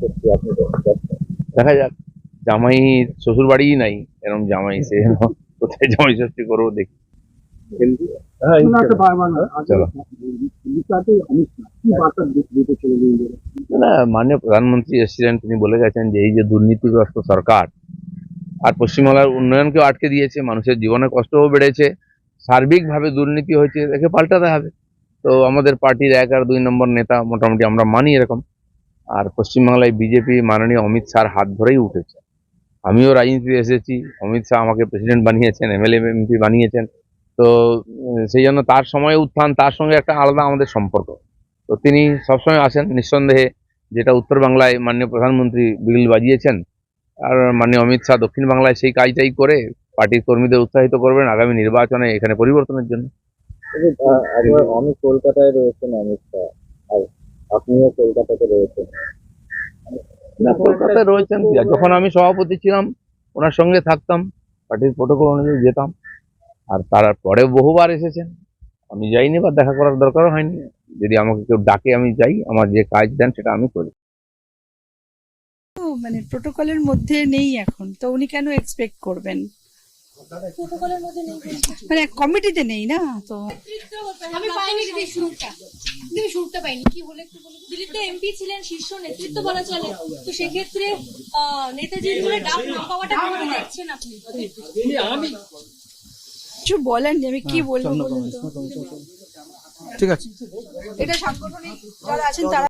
ষষ্ঠী আপনি দেখা যাক জামাই শ্বশুর বাড়িই নাই এরকম জামাই সে কোথায় জামাই ষষ্ঠী করব দেখি। হ্যাঁ, না মাননীয় প্রধানমন্ত্রী এসেছিলেন তিনি বলে গেছেন যে এই যে দুর্নীতিগ্রস্ত সরকার আর পশ্চিমবাংলার উন্নয়নকেও আটকে দিয়েছে মানুষের জীবনে কষ্টও বেড়েছে সার্বিকভাবে দুর্নীতি হয়েছে দেখে পাল্টাতে হবে। তো আমাদের পার্টির এক আর দুই নম্বর নেতা মোটামুটি আমরা মানি এরকম। আর পশ্চিমবাংলায় বিজেপি মাননীয় অমিত শাহর হাত ধরেই উঠেছে। আমিও রাজনীতিতে এসেছি, অমিত শাহ আমাকে প্রেসিডেন্ট বানিয়েছেন এমএলএ এমপি বানিয়েছেন। তো সেই জন্য তার সময় উত্থান, তার সঙ্গে একটা আলাদা আমাদের সম্পর্ক। তো তিনি সবসময় আসেন নিঃসন্দেহে, যেটা উত্তর বাংলায় মাননীয় প্রধানমন্ত্রী বিল বাজিয়েছেন। আর মাননীয় অমিত শাহ দক্ষিণ বাংলায় সেই কাজটাই করে পার্টির কর্মীদের উৎসাহিত করবেন আগামী নির্বাচনে এখানে পরিবর্তনের জন্য। আমি কলকাতায় রয়েছেন অমিত শাহ। আপনিও কলকাতাতে রয়েছেন। না কলকাতায় রয়েছেন যখন আমি সভাপতি ছিলাম ওনার সঙ্গে থাকতাম পার্টির প্রোটোকল অনুযায়ী যেতাম। আর তার পরে বহুবার এসেছেন। আমি যাইনি বা দেখা করার দরকারও হয়নি। যদি আমাকে কেউ ডাকে আমি যাই। আমার যে কাজ দেন সেটা আমি করি। তো মানে প্রোটোকলের মধ্যে নেই এখন। তো উনি কেন এক্সপেক্ট করবেন প্রোটোকলের মধ্যে নেই বলছি। মানে কমিটিতে নেই না তো। আমি পাইনি দিদি শুরুটা দিদি শুরুটা পাইনি। কি বলে একটু বলুন? দিল্লি তো এমপি ছিলেন শীর্ষ নেতৃত্ব বলা চলে। তো সেক্ষেত্রে আহ, নেতাজির বলে ডাক না পাওয়াটা কেমন দেখছেন আপনি? কিছু বলেন আমি কি বলব বলুন তো। ঠিক আছে। এটা সাংগঠনিক যারা আছেন তারা